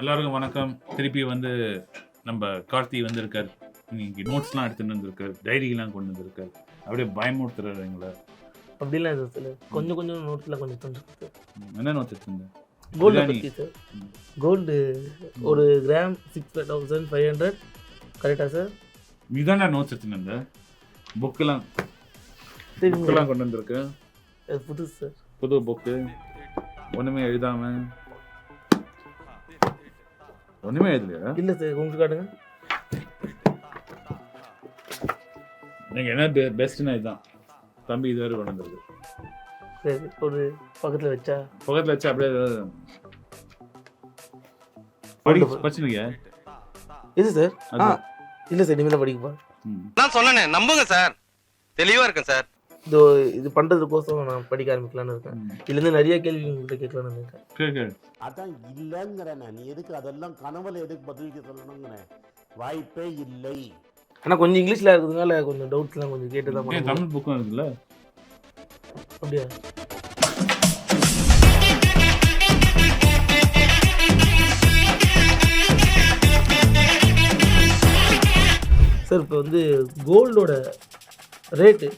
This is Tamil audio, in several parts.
எல்லாருக்கும் வணக்கம். திருப்பி வந்து நம்ம கார்த்தி வந்திருக்கார். இன்னைக்கு நோட்ஸ்லாம் எடுத்துட்டு வந்திருக்காரு. டைரிலாம் கொண்டு வந்திருக்காரு. அப்படியே பயமுறுத்துறாரு எங்களை அப்படிலாம் எதுவும் சார் கொஞ்சம் கொஞ்சம் நோட்ஸில் கொஞ்சம் தந்துருக்கு என்ன நோட்ஸ் எடுத்துருந்தேன் கோல்டு. பற்றி சார். கோல்டு ஒரு gram six thousand five hundred கரெக்டாக சார் இதாண்டா நோட்ஸ் எடுத்துட்டு வந்த புக்கெல்லாம் கொண்டு வந்திருக்கு. அது புதுசு சார் புது புக்கு ஒன்றுமே எழுதாம. ஒன்றுமே எழுதலையா? இல்லை சார் உங்களுக்கு காட்டுங்க. நீங்கள் என்ன பெஸ்ட்னா இதுதான் தம்பி இது வரை கொண்டு வந்திருக்கு. சரி ஒரு பக்கத்தில் வச்சா? பக்கத்தில் வச்சு அப்படியே ஏதாவது படி படிச்சுருக்கியா? இது சார்? ஆ இல்லை சார் இனிமேல் படிக்கப்பா ம். நான் சொன்னேனே நம்புங்க சார். தெளிவா இருக்கேன் சார். இதோ இது பண்ணுறதுக்கோசம் நான் படிக்க ஆரம்பிக்கலான்னு இருக்கேன். இதுலேருந்து நிறைய கேள்வி உங்கள்கிட்ட கேட்கலான்னு இருக்கேன் கேளு அதான் இல்லைங்கிறேன் நீ எதுக்கு அதெல்லாம் கனவுல எதுக்கு பதிலுக்கு சொல்லணுங்கிறேன் வாய்ப்பே இல்லை. ஆனால் கொஞ்சம் இங்கிலீஷில் இருக்கிறதுனால கொஞ்சம் டவுட்ஸ்லாம் கொஞ்சம் கேட்டு தான் ஏன். தமிழ் புக்கும் இருக்குல்ல? அப்படியா? சார் இப்போ வந்து கோல்டோட ரேட்டு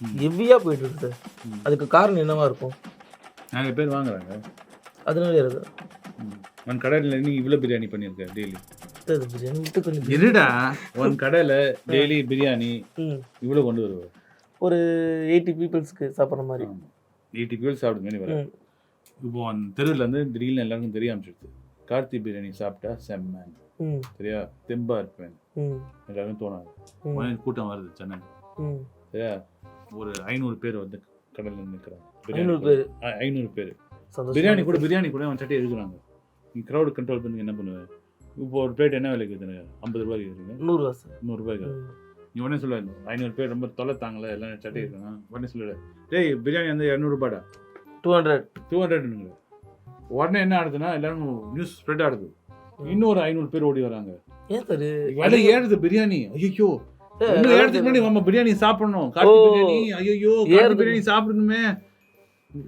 ஹெவியாக போயிட்டு இருக்கு. சார் ம். அதுக்கு காரணம் என்னவா இருக்கும்? நிறைய பேர் வாங்குறாங்க. அதனால இருக்கு. உன் கடையில் நீ இவ்வளோ பிரியாணி பண்ணியிருக்க டெய்லி? கொஞ்சம் இருடா. உன் கடையில் டெய்லி பிரியாணி இவ்வளோ கொண்டு வருவேன் ஒரு எயிட்டி பீப்புள்ஸ்க்கு சாப்பிட்ற மாதிரி. எயிட்டி பேர் சாப்பிட மாதிரி வர ம். இப்போ அந்த தெருவில் இருந்து திடீர்னு எல்லாருக்கும் தெரிய ஆரம்பிச்சிடுது கார்த்தி பிரியாணி சாப்பிட்டா செம்ம. ம். சரியா? தெம்பா இருப்பேன். ம். எல்லாருக்கும் தோணாது. கூட்டம் வருது சென்னை சரியா? ஒரு ஐநூறு பேர் வந்து கடலில் நிற்கிறாங்க ஐநூறு பேர்? ஐநூறு பேர். பிரியாணி கூட பிரியாணி கூட அவன் சட்டி எடுக்கிறாங்க. நீ க்ரௌட் கண்ட்ரோல் பண்ணி என்ன பண்ணுவேன் இப்போ ஒரு பிளேட் என்ன விலைக்கு இருக்குது ஐம்பது ரூபாய்க்கு இருக்குங்க நூறுரூவா சார். நூறுரூபாய்க்கு நீ உடனே சொல்ல ஐநூறு பேர் ரொம்ப தொலை தாங்கல எல்லாம் சட்டி இருக்காங்க உடனே சொல்லுட டேய் பிரியாணி வந்து இரநூறுபாடா டூ ஹண்ட்ரட் டூ ஹண்ட்ரட்னுங்க உடனே என்ன ஆகுதுன்னா எல்லாரும் நியூஸ் ஸ்ப்ரெட் ஆகுது இன்னொரு ஐநூறு பேர் ஓடி வராங்க. ஏன் சார்? விலை ஏறுது பிரியாணி. ஐயோ நம்ம பிரியாணி சாப்பிடணும். காட்டு. பிரியாணி ஐயோ காட்டு. பிரியாணி சாப்பிடணுமே.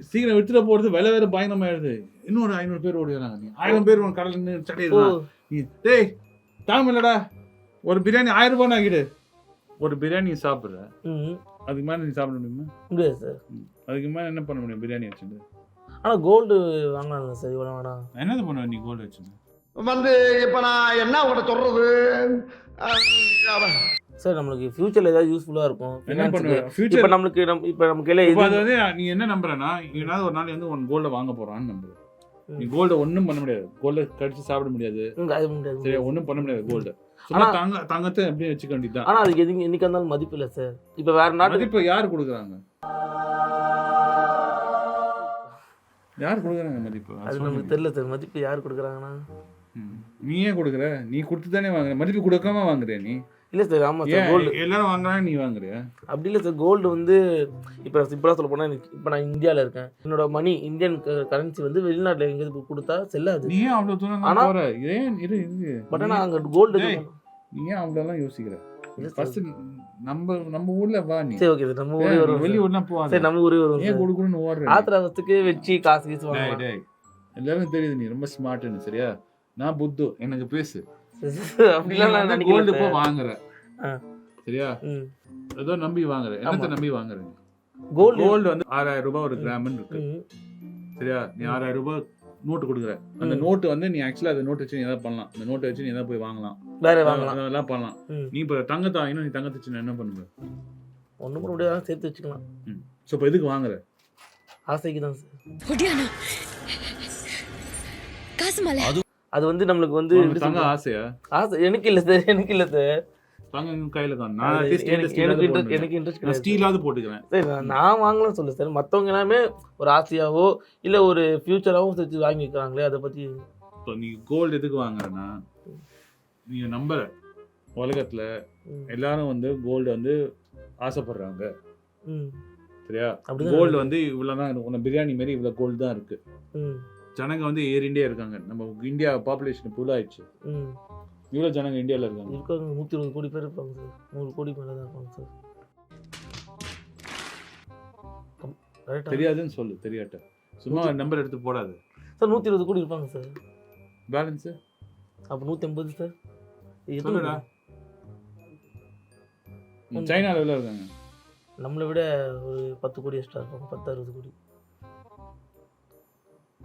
சீக்கிரம் வித்துட போறது விலை வேற பயங்கரமா ஏறுது இன்னொரு ஐநூறு பேர் ஓடி வராங்க நீ. ஆயிரம் பேர் உன் கடல நின்னு சட்டை ஓ. இருக்கான். நீ டேய் தாம இல்லடா ஒரு பிரியாணி ஆயிரம் ரூபாய் ஆகிடு ஒரு பிரியாணி சாப்பிடுற. ம் அதுக்கு மேல நீ சாப்பிட முடியுமா? முடியாது சார். அதுக்கு மேல என்ன பண்ண முடியும் பிரியாணி வச்சுட்டு? ஆனால் கோல்டு வாங்கலாம்ல சார் இவ்வளோ வேணாம் என்னது பண்ணுவ நீ கோல்டு வச்சுட்டு வந்து இப்ப நான் என்ன உங்கள்கிட்ட சொல்றது? சார் நம்மளுக்கு ஃபியூச்சரில் ஏதாவது யூஸ்ஃபுல்லாக இருக்கும். என்ன ஃபினான்ஸுக்கு பண்ணுவ? இப்போ ஃபியூச்சர் நம்மளுக்கு நம்ம இப்போ நம்ம கையில் இப்போ அது எது வந்து நீ என்ன நம்புறனா ஏதாவது ஒரு நாள் வந்து உன் கோல்ட வாங்க போறான்னு நம்புற. ம். நீ கோல்ட ஒண்ணும் பண்ண முடியாது. கோல்ட கடிச்சு சாப்பிட முடியாது. சரியா ஒண்ணும் பண்ண முடியாது கோல்ட சும்மா ஆனா- தங்க தங்கத்தை அப்படியே வச்சுக்க வேண்டியதுதான். ஆனால் அதுக்கு எதுக்கு என்னைக்கா இருந்தாலும் மதிப்பு இல்லை சார். இப்போ வேற நாட்டுக்கு மதிப்பு யார் கொடுக்குறாங்க? யார் கொடுக்குறாங்க மதிப்பு? அது. நமக்கு தெரியல சார். மதிப்பு யார் கொடுக்குறாங்கன்னா. நீ ஏன் கொடுக்குற. நீ கொடுத்து தானே வாங்குற. மதிப்பு கொடுக்காம வாங்குறியா நீ. இல்லை சார் ஆமாம் சார் கோல்டு எல்லாரும் வாங்குறாங்க நீ வாங்குறியா? அப்படி இல்லை சார் கோல்டு வந்து இப்போ சிம்பிளாக சொல்ல போனால் இப்போ நான் இந்தியாவில் இருக்கேன். என்னோட மணி இந்தியன் கரன்சி வந்து வெளிநாட்டில் எங்கேயாவது கொடுத்தா செல்லாது. நீ ஏன் அவ்வளவு தூரம் ஆனா- போற? ஏன் இரு இரு பட் ஆனால் அங்கே கோல்டு. நீ ஏன் அவ்வளோலாம் யோசிக்கிற. ஃபர்ஸ்ட் நம்ம நம்ம ஊர்ல வா நீ. சரி ஓகே சார் நம்ம ஊரே ஏன் வருவோம் சார். வெளியூர்லாம் போவாத சரி நம்ம ஊரே வருவோம் ஏன் சார் கொடுக்கணும்னு ஓடுற ஆத்திரத்துக்கு வச்சு காசு கீசு டேய். எல்லாருக்கும் தெரியுது நீ ரொம்ப ஸ்மார்ட்னு சரியா? நான் புத்து எனக்கு பேசு. அப்படிலாம் நான் கோல்டு நினைக்கல போ சார். வாங்குற. ஆ. சரியா? ஏதோ நம்பி வாங்குற. என்னத்த. நம்பி வாங்குற கோல்டு கோல்டு வந்து ஆறாயிரம் ரூபாய் ஒரு கிராம்னு இருக்கு. சரியா? நீ ஆறாயிரம் ரூபாய் நோட்டு கொடுக்குற. அந்த. நோட்டு வந்து நீ ஆக்சுவலா அந்த நோட்டு வச்சு நீ எதாவது பண்ணலாம். அந்த நோட்டை வச்சு நீ எதாவது போய் வாங்கலாம். வேற வாங்கலாம். அதெல்லாம் பண்ணலாம். நீ இப்போ தங்கத்தை வாங்கினா நீ தங்கத்தை வச்சு என்ன பண்ணுவ ஒன்றும் பண்ண முடியாது? சேர்த்து வச்சுக்கலாம். ஸோ இப்போ எதுக்கு வாங்குற? ஆசைக்கு தான் சார் மலை. அது வந்து நம்மளுக்கு வந்து? ஆசையா? ஆசை. எனக்கு இல்லை சார் எனக்கு இல்லை சார் கையில தான். எனக்கு இன்ட்ரெஸ்ட் ஸ்டீலாவது போட்டுக்கிறேன். சரி நான் வாங்கலாம் சொல்லு சார் மற்றவங்க எல்லாமே ஒரு ஆசையாவோ இல்லை ஒரு ஃபியூச்சராகவும் சேர்த்து வாங்கி வைக்கிறாங்களே அதை பற்றி இப்போ நீ கோல்டு எதுக்கு வாங்குறேன்னா நீ நம்புற உலகத்துல எல்லாரும் வந்து கோல்டு வந்து ஆசைப்படுறாங்க. சரியா? கோல்டு வந்து இவ்வளவுதான் உன பிரியாணி மாதிரி இவ்வளவு கோல்டு தான் இருக்கு. ஜனங்க வந்து ஏறிண்டே இருக்காங்க. நம்ம இந்தியா பாப்புலேஷன் ஃபுல் ஆயிடுச்சு. ம். இவ்வளவு ஜனங்க இந்தியால இருக்காங்க. இருக்காங்க நூற்றி இருபது கோடி பேர் இருப்பாங்க சார். நூறு கோடி மேலே தான் இருப்பாங்க சார். தெரியாதுன்னு சொல்லு தெரியாட்ட. சும்மா நம்பர் எடுத்து போடாது. சார் நூற்றி இருபது கோடி இருப்பாங்க சார். பேலன்ஸ் அப்போ நூற்றி ஐம்பது சார். சொல்லுடா. சைனா லெவலில் இருக்காங்க? நம்மளை விட ஒரு பத்து கோடி எக்ஸ்ட்ரா இருக்கும் பத்து அறுபது கோடி.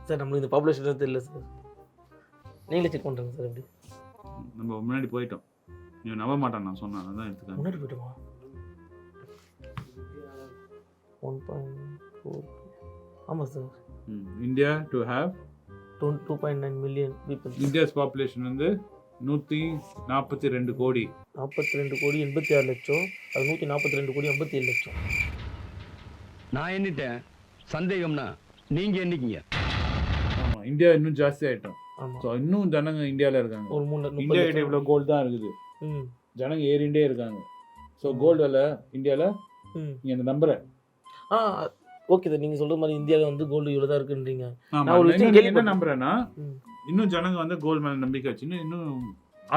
சார் நம்மளுக்கு இந்த பாப்புலேஷன் தெரியல சார். நீங்களே செக் பண்ணுறேங்க சார் எப்படி. நம்ம முன்னாடி போயிட்டோம். நீ நம்ப மாட்டான் நான் சொன்னேன். அதான் எடுத்துக்காங்க முன்னாடி போய்ட்டுமா? ஒன் பாயிண்ட் ஃபோர் ஆமாம் sir. India to have done two point nine million people India's population வந்து நூற்றி நாற்பத்தி ரெண்டு கோடி. நாற்பத்தி ரெண்டு கோடி எண்பத்தி ஆறு லட்சம். அது நூற்றி நாற்பத்தி ரெண்டு கோடி எண்பத்தி ஏழு லட்சம். நான் எண்ணிட்டேன். சந்தேகம்னா நீங்க எண்ணிக்கீங்க. இந்தியா இன்னும் ஜாஸ்தி ஆகிட்டோம் ஆமாம் ஸோ இன்னும் ஜனங்க இந்தியாவில் இருக்காங்க. ஒரு மூணு இந்தியா கிட்ட. இவ்வளோ கோல்டு தான் இருக்குது. ஜனங்க ஏறிண்டே இருக்காங்க. ஸோ கோல்டு விலை இந்தியாவில் நீங்கள் அந்த நம்பரை ஆ ஓகே சார் நீங்கள் சொல்கிற மாதிரி இந்தியாவில் வந்து கோல்டு இவ்வளோ தான் இருக்குன்றீங்க. நான் ஒரு விஷயம் என்ன. நம்புறேன்னா. இன்னும் ஜனங்க வந்து கோல்டு மேல நம்பிக்கை வச்சு இன்னும்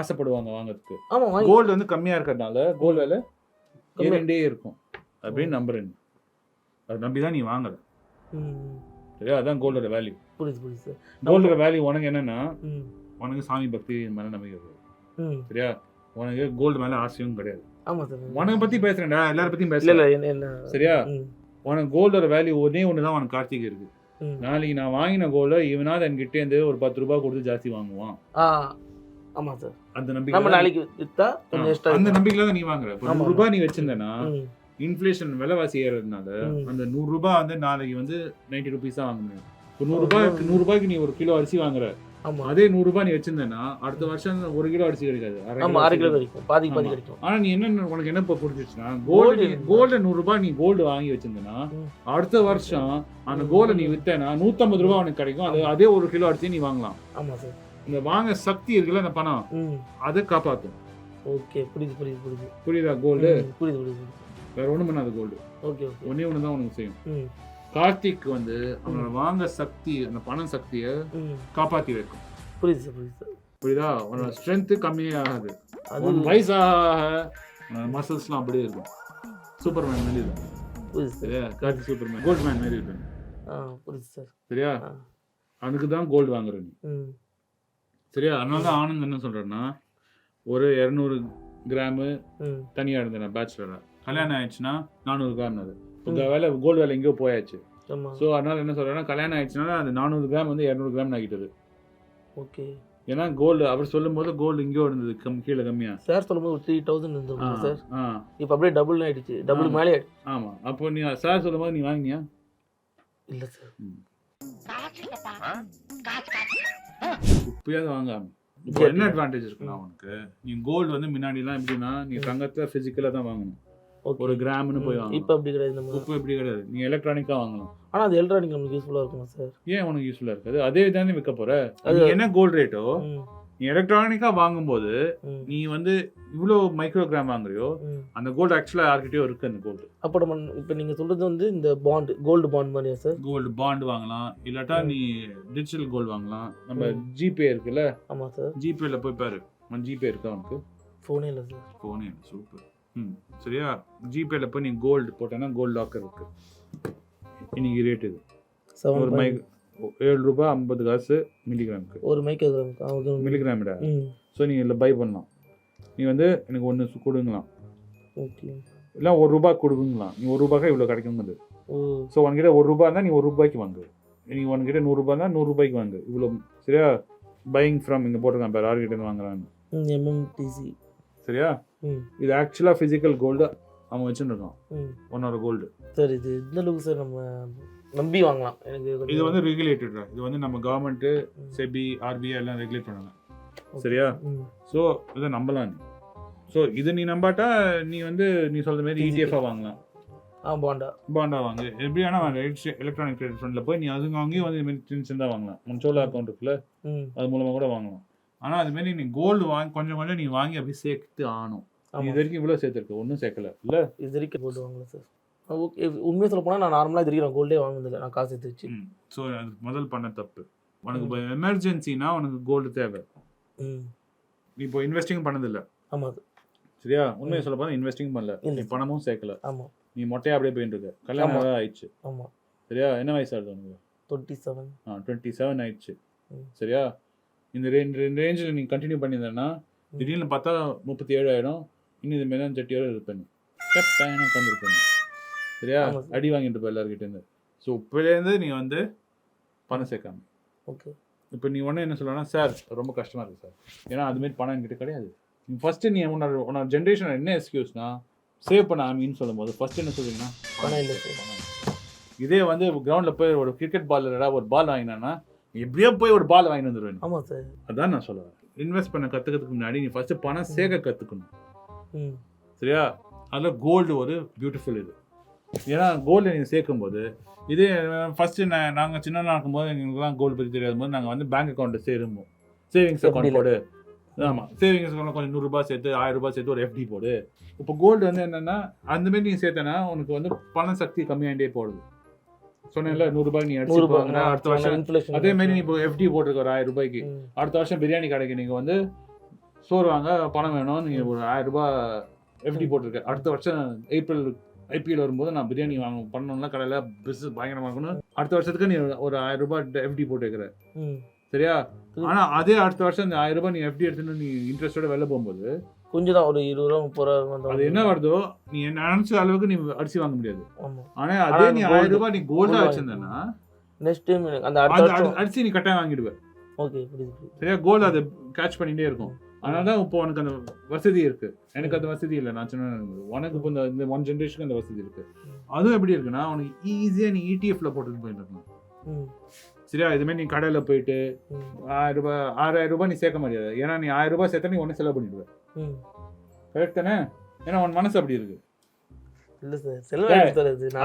ஆசைப்படுவாங்க வாங்குறதுக்கு. ஆமாம் கோல்டு வந்து கம்மியா இருக்கிறதுனால கோல்டு விலை ஏறிண்டே இருக்கும். அப்படின்னு நம்புறேன். அது நம்பி தான் நீ ம். சரியா? அதான் கோல்டோட வேல்யூ புரியுது புரியுது சார் கோல்டோட வேல்யூ உனக்கு என்னன்னா உனக்கு சாமி பக்தி மேல நம்பிக்கை சரியா? உனக்கு கோல்டு மேல ஆசையும் கிடையாது. ஆமாம் சார் உனக்கு பத்தி பேசுறேன்டா எல்லார பத்தியும் இல்லை பேசல சரியா? உனக்கு கோல்டோட வேல்யூ ஒன்னே ஒன்று தான் உனக்கு கார்த்திக் இருக்கு. ம். நாளைக்கு நான் வாங்கின கோல்டை இவனாவது என்கிட்ட இருந்து ஒரு பத்து ரூபாய் கொடுத்து ஜாஸ்தி வாங்குவான். ஆமாம் சார் அந்த நம்பிக்கை நாளைக்கு எக்ஸ்ட்ரா அந்த நம்பிக்கையில தான் நீ வாங்குற. நூறு ரூபாய் நீ வச்சிருந்தனா ம். இன்ஃப்ளேஷன் விலைவாசி ஏறதுனால. அந்த நூறு ரூபாய் வந்து நாளைக்கு வந்து நைன்டி ருபீஸ் தான் வாங்க முடியும் இப்போ நூறு ரூபாய்க்கு நீ ஒரு கிலோ அரிசி வாங்குற. அதே நூறு ரூபாய் நீ வச்சிருந்தேன்னா அடுத்த வருஷம் ஒரு கிலோ அரிசி கிடைக்காது. அரை கிலோ கிடைக்கும். பாதி. கிடைக்கும். நீ என்ன உனக்கு என்ன இப்போ Gold கோல்டு. கோல்டு நூறு ரூபாய் நீ கோல்டு வாங்கி வச்சிருந்தனா ம். அடுத்த வருஷம் அந்த கோல்டை நீ வித்தனா நூத்தம்பது ரூபாய் உனக்கு கிடைக்கும். அது அதே ஒரு கிலோ அரிசி நீ வாங்கலாம். ஆமாம் சார். இந்த வாங்க சக்தி இருக்குல்ல அந்த பணம்? அதை காப்பாத்தும். ஓகே புரியுது புரியுது புரியுது. புரியுதா கோல்டு புரியுது புரியுது. வேற ஒண்ணும் பண்ணாது கோல்டு ஓகே ஒன்னே ஒன்று தான் உனக்கு செய்யும். கார்த்திக் வந்து அவனோட வாங்க சக்தி அந்த பண சக்தியை ம். காப்பாத்தி வைக்கும். புரியுது புரியுது புரியுதா? உன்னோட ஸ்ட்ரென்த் கம்மியாகாது. அது வயசாக மசில்ஸ்லாம் அப்படியே இருக்கும். சூப்பர்மேன் மாதிரி இருக்கும். புரியுது சார் சரியா? கார்த்திக் சூப்பர்மேன் கோல்ட் மேன் மாதிரி இருக்கும். புரியுது சார் சரியா. அதுக்கு தான் கோல்டு வாங்குற நீ. சரியா? அதனால தான் ஆனந்த் என்ன சொல்றேன்னா ஒரு இரநூறு கிராமு தனியாக இருந்தேன் பேச்சுலராக கல்யாணம் ஆயிடுச்சுன்னா நானூறு கிராம் அது இந்த வேலை கோல்டு வேலை எங்கேயோ போயாச்சு. ஆமாம் ஸோ அதனால என்ன சொல்றேன்னா கல்யாணம் ஆயிடுச்சுன்னா அந்த நானூறு கிராம் வந்து இரநூறு கிராம் ஆகிட்டது ஓகே. ஏன்னா கோல்டு அவர் சொல்லும்போது கோல்டு இங்கேயோ இருந்தது கம் கீழே கம்மியா. சார் சொல்லும்போது ஒரு த்ரீ தௌசண்ட் இருந்திருக்கும் சார் ஆ. இப்போ அப்படியே டபுள் ஆயிடுச்சு. டபுள். மேலே ஆயிடுச்சு. ஆமா. அப்போ நீ சார் சொல்லும்போது நீ வாங்கினியா? இல்லை சார் இப்பயாவது வாங்காம. இப்போ என்ன அட்வான்டேஜ் இருக்குன்னா உனக்கு? நீ கோல்டு வந்து முன்னாடிலாம் எப்படின்னா நீ தங்கத்தை ஃபிசிக்கலாக தான் வாங்கணும். ஒரு கிராம்னு போய் இப்போ வாங்கணும் அப்படி கிடையாது நம்ம. இப்போ இப்படி கிடையாது. நீ எலக்ட்ரானிக்காக வாங்கலாம். ஆனால் அது எலக்ட்ரானிக் நமக்கு யூஸ்ஃபுல்லாக இருக்குமா சார் ஏன் உனக்கு யூஸ்ஃபுல்லாக இருக்காது? அதே தானே விற்க போற? அது- என்ன கோல்டு ரேட்டோ நீ எலக்ட்ரானிக்காக வாங்கும்போது நீ வந்து இவ்வளோ மைக்ரோகிராம் வாங்குறியோ அந்த கோல்டு ஆக்சுவலாக யார்கிட்டயோ இருக்கு அந்த கோல்டு அப்போ நம்ம இப்போ நீங்கள் சொல்கிறது வந்து இந்த பாண்ட் கோல்டு பாண்ட் மாதிரியா சார் கோல்டு பாண்ட் வாங்கலாம். இல்லாட்டா. நீ டிஜிட்டல் கோல்டு வாங்கலாம். நம்ம. ஜிபே இருக்குல்ல? ஆமாம் சார் ஜிபேல போய் பாரு. ஜிபே இருக்கா உனக்கு? ஃபோனே இல்லை சார் ஃபோனே சூப்பர் ம் சரியா? ஜிபேல போய் நீ கோல்டு போட்டேன்னா கோல்டு லாக்கர் இருக்கு. இன்னைக்கு ரேட் இது. ஒரு மைக் ஏழு ரூபாய் ஐம்பது காசு மில்லிகிராமுக்கு ஒரு மைக்ரோகிராம் மில்லிகிராம்டா ஸோ நீ இதில் பை பண்ணலாம். நீ வந்து எனக்கு ஒன்று கொடுங்கலாம். ஓகே இல்லை ஒரு ரூபாய் கொடுங்கலாம். நீ ஒரு ரூபாய்க்கு இவ்வளோ கிடைக்குங்குது ஓ. ஸோ உன்கிட்ட ஒரு ரூபாய் இருந்தால் நீ ஒரு ரூபாய்க்கு வாங்கு. நீ உன்கிட்ட நூறுரூபா இருந்தால் நூறுரூபாய்க்கு வாங்கு. இவ்வளோ சரியா? பையிங் ஃப்ரம் இங்கே போட்டிருக்கான் பேர் இருந்து வாங்குறான்னு. எம்எம்டிசி சரியா? இது ஆக்சுவலாக ஃபிசிக்கல் கோல்டு அவன் வச்சுருக்கான் ஒன்னோட கோல்டு சார் இது எந்த அளவுக்கு சார் நம்ம நம்பி வாங்கலாம். எனக்கு இது வந்து ரெகுலேட்டட் இது வந்து நம்ம கவர்மெண்ட்டு. செபி ஆர்பிஐ எல்லாம் ரெகுலேட் பண்ணாங்க. சரியா? ஸோ இதை நம்பலாம் நீ. ஸோ இது நீ நம்பாட்டா நீ வந்து நீ சொல்ற மாதிரி. இடிஎஃபாக வாங்கலாம். ஆ பாண்டா பாண்டா வாங்கு. எப்படி ஆனால் எலக்ட்ரானிக் கிரெடிட் ஃபண்டில் போய் நீ அதுங்க வாங்கி வந்து இதுமாரி சின்ன சின்னதாக வாங்கலாம். உன் சோலா அக்கௌண்ட் இருக்குல்ல? அது மூலமாக கூட வாங்கலாம். ஆனால் அதுமாரி நீ கோல்டு வாங்கி கொஞ்சம் கொஞ்சம் நீ வாங்கி அப்படியே சேர்த்து ஆமாம் இது வரைக்கும் இவ்வளோ சேர்த்துருக்கு? ஒன்றும் சேர்க்கல. இல்லை? இது வரைக்கும் கோல்டு வாங்கல சார் ஓகே உண்மையாக சொல்ல போனால் நான் நார்மலாக இது வரைக்கும் கோல்டே வாங்கினதில்லை நான் காசு எடுத்து வச்சு. ஸோ அது முதல் பண்ண தப்பு. உனக்கு இப்போ எமர்ஜென்சினா உனக்கு கோல்டு தேவை. நீ இப்போ இன்வெஸ்டிங் பண்ணதில்லை ஆமாம் சார் சரியா? உண்மையை சொல்ல போனால் இன்வெஸ்டிங் பண்ணல. நீ பணமும் சேர்க்கல. ஆமாம் நீ மொட்டையா அப்படியே போயிட்டு இருக்க. கல்யாணம் ஆமா. வேற ஆயிடுச்சு. ஆமாம் சரியா? என்ன வயசு ஆகுது உனக்கு? டுவெண்ட்டி செவன் ஆ டுவெண்ட்டி செவன் ஆயிடுச்சு. சரியா? இந்த ரெண்டு ரெண்டு ரேஞ்சில் நீ கண்டினியூ பண்ணியிருந்தேன்னா திடீர்னு பார்த்தா முப்பத்தி ஏழு ஆயிடும் இன்னும் இது மாரி ஜட்டியோட இருப்பேன் பையனை உட்காந்துருப்பேன் சரியா. அடி வாங்கிட்டு போய் எல்லாருக்கிட்டேருந்து ஸோ இப்போலேருந்து நீ வந்து பணம் சேர்க்காம. ஓகே இப்போ நீ ஒன்று என்ன சொல்லலாம் சார் ரொம்ப கஷ்டமாக இருக்குது சார். ஏன்னா அதுமாரி பணம் என்கிட்ட கிடையாது. நீ ஃபஸ்ட்டு நீ உன்னோட உன்னோட ஜென்ரேஷன் என்ன எக்ஸ்கியூஸ்னா சேவ் பண்ண ஆமின்னு சொல்லும்போது ஃபஸ்ட்டு என்ன சொல்றீங்கன்னா பணம் இல்லை. இதே வந்து கிரவுண்டில் போய் ஒரு கிரிக்கெட் பால் ஒரு பால் வாங்கினான்னா எப்படியோ போய் ஒரு பால் வாங்கிட்டு வந்துடுவேன் ஆமாம் சார். அதான் நான் சொல்லுவேன் இன்வெஸ்ட் பண்ண கற்றுக்கிறதுக்கு முன்னாடி நீ ஃபஸ்ட்டு பணம் சேர்க்க கற்றுக்கணும் சரியா? அதில் கோல்டு ஒரு பியூட்டிஃபுல் இது. ஏன்னா கோல்டு நீங்கள் சேர்க்கும்போது இதே ஃபஸ்ட்டு நான் நாங்கள் சின்னதாக இருக்கும்போது எங்களுக்குலாம் கோல்டு பற்றி தெரியாத போது நாங்கள் வந்து பேங்க் அக்கௌண்ட்டு சேரும்போம் சேவிங்ஸ் அக்கௌண்ட் போடு. ஆமாம் சேவிங்ஸ் அக்கௌண்ட் கொஞ்சம் நூறுரூபா சேர்த்து ஆயிரம் ரூபாய் சேர்த்து ஒரு எஃப்டி போடு. இப்போ கோல்டு வந்து என்னென்னா அந்தமாரி நீங்கள் சேர்த்தனா உனக்கு வந்து பண சக்தி கம்மியாகிட்டே போடுது. சொன்னேன்ல நூறுரூபாய் நீ அடிச்சு நூறுரூபா அடுத்த வருஷம் அதே மாதிரி நீ இப்போ எஃப்டி போட்டிருக்க ஒரு ஆயிரம் ரூபாய்க்கு. அடுத்த வருஷம் பிரியாணி கடைக்கு நீங்கள் வந்து சோறு வாங்க பணம் வேணும். நீங்கள் ஒரு ஆயிரம் ரூபாய் எஃப்டி போட்டிருக்க. அடுத்த வருஷம் ஏப்ரல் ஐபிஎல் வரும்போது நான் பிரியாணி வாங்க பண்ணணும்னா கடையில் பிஸ்னஸ் பயங்கரமாக இருக்கணும். அடுத்த வருஷத்துக்கு நீ ஒரு ஆயிரம் ரூபாய் எஃப்டி போட்டு வைக்கிற சரியா? ஆனா அதே அடுத்த வருஷம் அந்த ஆயிரம் ரூபாய் நீ எஃப்டி எடுத்துட்டு நீ இன்ட்ரெஸ்டோட வெளில போகும்போது கொஞ்சம் தான் ஒரு இருபது ரூபா முப்பது ரூபா அது என்ன வருதோ நீ நினைச்ச அளவுக்கு நீ அரிசி வாங்க முடியாது. ஆனா அதே நீ ஆயிரம் ரூபாய் நீ கோல்டா gold வச்சிருந்தேன்னா நெக்ஸ்ட் டைம் அந்த அரிசி நீ கட்டாயம் வாங்கிடுவ ஓகே சரியா? கோல்டு அதை கேட்ச் பண்ணிட்டே இருக்கும். அதனால தான் இப்போ உனக்கு அந்த வசதி இருக்கு. எனக்கு அந்த வசதி இல்லை. நான் சொன்ன உனக்கு இப்போ இந்த ஒன் ஜென்ரேஷனுக்கு அந்த வசதி இருக்கு. அதுவும் எப்படி இருக்குன்னா உனக்கு ஈஸியாக நீ இடிஎஃப்ல போட்டுட்டு போயிட்டு இருக்கணும் ம். சரியா? இதுமாதிரி நீ கடையில் போயிட்டு ஆயிரம் ரூபாய் ஆறாயிரம் ரூபாய் நீ சேர்க்க முடியாது. ஏன்னா நீ ஆயிரம் ரூபாய் சேர்த்தா நீ ஒன்று செலவு பண்ணிடுவ. ம் கரெக்ட் தானே? ஏன்னா உன் மனசு அப்படி இருக்கு.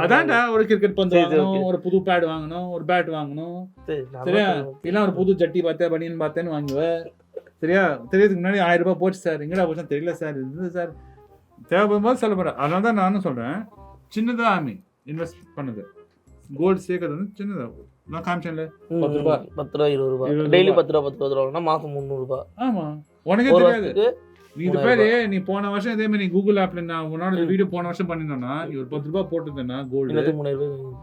அதான்டா ஒரு கிரிக்கெட் பந்து சரி, சரி, வாங்கணும். ஒரு புது பேட் வாங்கணும் ஒரு பேட் வாங்கணும். சரி, நான் சரியா. இல்லை ஒரு புது ஜட்டி பார்த்தேன் பனியன் பார்த்தேன்னு வாங்குவ. சரியா? தெரியறதுக்கு முன்னாடி ஆயிரம் ரூபாய் போச்சு சார் எங்கடா போச்சு தெரியல சார் இது சார் தேவைப்படும் போது செலவு பண்ணுறேன் அதனால தான் நானும் சொல்கிறேன் சின்னதாக ஆமி இன்வெஸ்ட் பண்ணுது. கோல்டு சேர்க்கறது வந்து சின்னதாக நான் காமிச்சேன்ல. பத்து ரூபா. பத்து ரூபா இருபது ரூபா. டெய்லி. பத்து ரூபா பத்து ரூபா ரூபா மாசம் முந்நூறுபா ஆமாம் உனக்கே தெரியாது. நீ இது பேரு நீ போன வருஷம் இதே மாதிரி நீ கூகுள் ஆப்ல நான் உன்னோட. வீடியோ போன வருஷம் பண்ணிருந்தோம்னா நீ ஒரு பத்து ரூபாய் போட்டிருந்தேன்னா கோல்டு மூணாயிரம்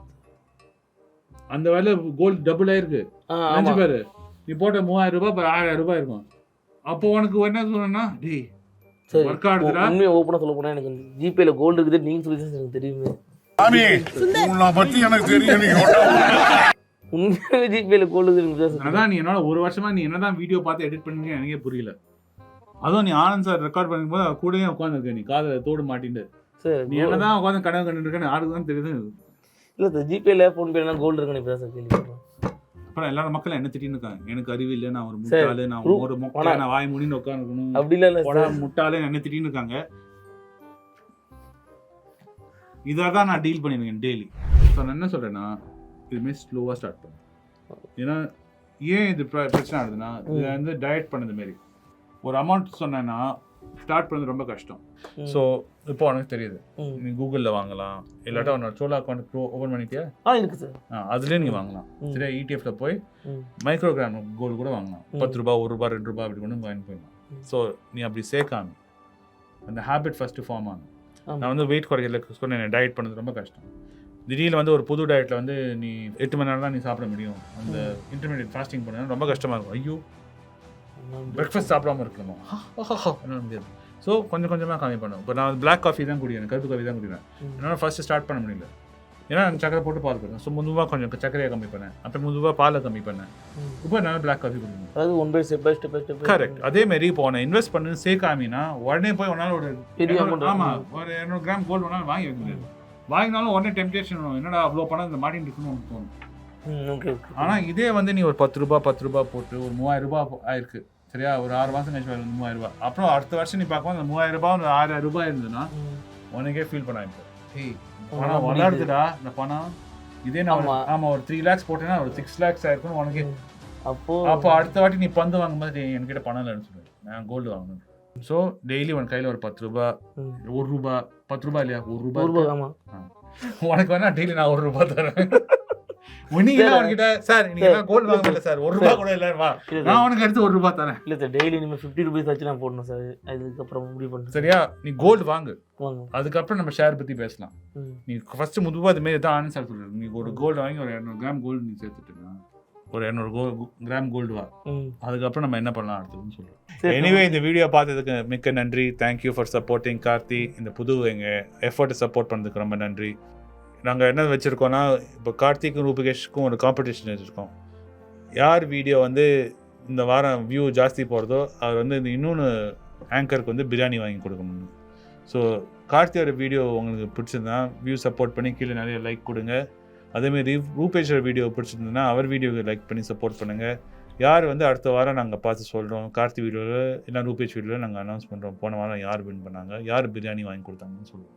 அந்த வேலை கோல்டு டபுள் ஆயிருக்கு. அஞ்சு பேரு. நீ போட்ட மூவாயிரம் ரூபாய் இப்போ ஆறாயிரம் ரூபாய் இருக்கும். அப்போ உனக்கு என்ன சொல்லணும்னா டேய் சரி ஒர்க் ஆகுதுடா உண்மையை ஓப்பனாக சொல்ல போனால் எனக்கு ஜிபேல கோல்டு இருக்குது நீங்கள் சொல்லி எனக்கு தெரியுமே. உன்னை பத்தி எனக்கு தெரியும் நீங்க உண்மையாகவே ஜிபேல கோல்டு இருக்குது. அதான் நீ என்னோட ஒரு வருஷமா நீ என்னதான் வீடியோ பார்த்து எடிட் பண்ணீங்க எனக்கே புரியல. அதுவும் நீ ஆனந்த் சார் ரெக்கார்ட் பண்ணும்போது கூடயே உட்காந்துருக்க நீ காதுல தோடு மாட்டிட்டு சார் நீ என்னதான் உட்காந்து கனவு கண்டுட்டு இருக்கேன்னு யாருக்கு தான் தெரியுது. இல்லை சார் ஜிபேல ஃபோன்பேலாம் கோல்டு இருக்குன்னு இப்போ சார் கேள்விப்படுறேன் அப்புறம் எல்லாரும் மக்கள் என்ன திட்டின்னு இருக்காங்க? எனக்கு அறிவு இல்லை நான் ஒரு. முட்டாளு நான் ஒரு மொக்கை நான் வாய் முடின்னு உட்காந்துக்கணும் அப்படிலாம் இல்லை முட்டாளே என்ன திட்டின்னு இருக்காங்க? இதாக தான் நான் டீல் பண்ணியிருக்கேன் டெய்லி ஸோ நான் என்ன சொல்கிறேன்னா இதுமாரி ஸ்லோவாக ஸ்டார்ட் பண்ணேன் ஏன்னா ஏன் இது பிர- பிரச்சனை ஆகுதுன்னா இது வந்து டயட் பண்ணது மாரி ஒரு அமௌண்ட் சொன்னேன்னா ஸ்டார்ட் பண்ணது ரொம்ப கஷ்டம். ஸோ இப்போ உனக்கு தெரியுது. நீ கூகுளில் வாங்கலாம். இல்லாட்டா உன்னோட சோலா அக்கௌண்ட் ப்ரோ ஓப்பன் பண்ணிட்டியா? ஆ இருக்கு சார் ஆ அதுலேயே நீ வாங்கலாம். சரியா? இடிஎஃப்ல போய் ம். மைக்ரோகிராம் கோல்டு கூட வாங்கலாம். பத்து ரூபா ஒரு ரூபா ரெண்டு ரூபா அப்படி கொண்டு வாங்கி போயிடலாம். ஸோ நீ அப்படி சேர்க்காம அந்த ஹேபிட் ஃபஸ்ட்டு ஃபார்ம் ஆகும். நான் வந்து வெயிட் குறைக்கல சொன்னேன் டயட் பண்ணது ரொம்ப கஷ்டம். திடீர்னு வந்து ஒரு புது டயட்டில் வந்து நீ எட்டு மணி நேரம் தான் நீ சாப்பிட முடியும். அந்த இன்டர்மீடியட் ஃபாஸ்டிங் பண்ணா ரொம்ப கஷ்டமாக இருக்கும். ஐயோ பிரேக்ஃபாஸ்ட் சாப்பிடாம இருக்கணுமா? முடியாது. ஸோ கொஞ்சம் கொஞ்சமாக கம்மி பண்ணும். இப்போ நான் பிளாக் காஃபி தான் குடிக்கிறேன். கருப்பு காஃபி தான் குடிக்கிறேன். என்னால் ஃபர்ஸ்ட் ஸ்டார்ட் பண்ண முடியல. ஏன்னா நான் சக்கரை போட்டு பால் குடிக்கிறேன் ஸோ முதுவாக கொஞ்சம் சக்கரையை கம்மி பண்ணேன். அப்புறம் முதுவாக பாலை கம்மி பண்ணேன். இப்போ என்னால் பிளாக் காஃபி குடிக்கணும். அதாவது one by step by step by step correct அதே மாதிரி இப்போ உன்னை இன்வெஸ்ட் பண்ணு சேர்க்காமினா உடனே போய் உன்னால ஒரு பெரிய இரநூறு- amount ஆமா ம். ஒரு இரநூறு கிராம் கோல்டு வேணாலும் வாங்கி வைக்க முடியாது. வாங்கினாலும் உடனே டெம்டேஷன் என்னடா அவ்வளோ பணம் இந்த மாட்டின்னு இருக்குன்னு உனக்கு தோணும். ம் ஓகே ஓகே ஆனா இதே வந்து நீ ஒரு பத்து ரூபாய் பத்து ரூபாய் போட்டு ஒரு மூவாயிரம் ரூபாய் போ- ஆயிருக்கு. சரியா? ஒரு ஆறு மாசம் கழிச்சு வருது மூவாயிரம் ரூபாய். அப்புறம் அடுத்த வருஷம் நீ பார்க்கும் அந்த மூவாயிரம் ரூபாய் ஒரு ஆறாயிரம் ரூபாய் இருந்ததுன்னா உனக்கே ஃபீல் பண்ண இப்போ பணம். வளருதுடா இந்த பணம். இதே நான் ஆமா. ஒரு த்ரீ லேக்ஸ் போட்டேன்னா ஒரு சிக்ஸ் லேக்ஸ் ஆயிருக்கும் உனக்கு. அப்போ அப்போ அடுத்த வாட்டி நீ பந்து வாங்கும்போது என்கிட்ட பணம் இல்லைன்னு சொல்லுவேன் நான் கோல்டு வாங்கணும். ஸோ டெய்லி உன் கையில் ஒரு பத்து ரூபாய். ஒரு ரூபாய் பத்து ரூபாய் இல்லையா? ஒரு. ஆமா. உனக்கு வேணா டெய்லி நான் ஒரு ரூபாய் தரேன். நீங்க உனக்கிட்ட சார் நீங்க கோல்டு வாங்க முடியல சார் ஒரு ரூபாய் கூட இல்லை வா. நான் உனக்கு எடுத்து ஒரு ரூபாய் தரேன் இல்லை சார் டெய்லி இனிமேல் ஃபிஃப்டி ருபீஸ் ஆச்சு நான் போடணும் சார். அதுக்கப்புறம் முடிவு பண்ணுறேன் சரியா? நீ கோல்டு வாங்கு. அதுக்கப்புறம் நம்ம ஷேர் பத்தி பேசலாம். நீ ஃபர்ஸ்ட் முதுவா அது மாரி தான் ஆனந்த் சார் சொல்றாரு நீ ஒரு கோல்டு வாங்கி ஒரு இரநூறு கிராம் கோல்டு நீ சேர்த்துட்டீங்கன்னா ஒரு இரநூறு கோ கிராம் கோல்டு வா. அதுக்கப்புறம் நம்ம என்ன பண்ணலாம் அடுத்ததுன்னு சொல்லுவோம் எனிவே இந்த வீடியோ பார்த்ததுக்கு மிக்க நன்றி. Thank you for supporting Karthi. இந்த புது எங்கள் எஃபர்ட்டை சப்போர்ட் பண்ணதுக்கு ரொம்ப நன்றி. நாங்கள் என்ன வச்சுருக்கோன்னா இப்போ கார்த்திக்கும் ரூபிகேஷ்க்கும் ஒரு காம்படிஷன் வச்சுருக்கோம். யார் வீடியோ வந்து இந்த வாரம் வியூ ஜாஸ்தி போகிறதோ அவர் வந்து இந்த இன்னொன்று ஆங்கருக்கு வந்து பிரியாணி வாங்கி கொடுக்கணும் ஸோ கார்த்தியோட வீடியோ உங்களுக்கு பிடிச்சிருந்தா வியூ சப்போர்ட் பண்ணி கீழே நிறைய லைக் கொடுங்க. அதேமாரி ரூபேஷோட வீடியோ பிடிச்சிருந்ததுன்னா அவர் வீடியோவை லைக் பண்ணி சப்போர்ட் பண்ணுங்கள் யார் வந்து அடுத்த வாரம் நாங்கள் பார்த்து சொல்கிறோம் கார்த்தி வீடியோவில் இல்லை ரூபேஷ் வீடியோவில் நாங்கள் அனௌன்ஸ் பண்ணுறோம் போன வாரம் யார் வின் பண்ணாங்க யார் பிரியாணி வாங்கி கொடுத்தாங்கன்னு சொல்லுவோம்.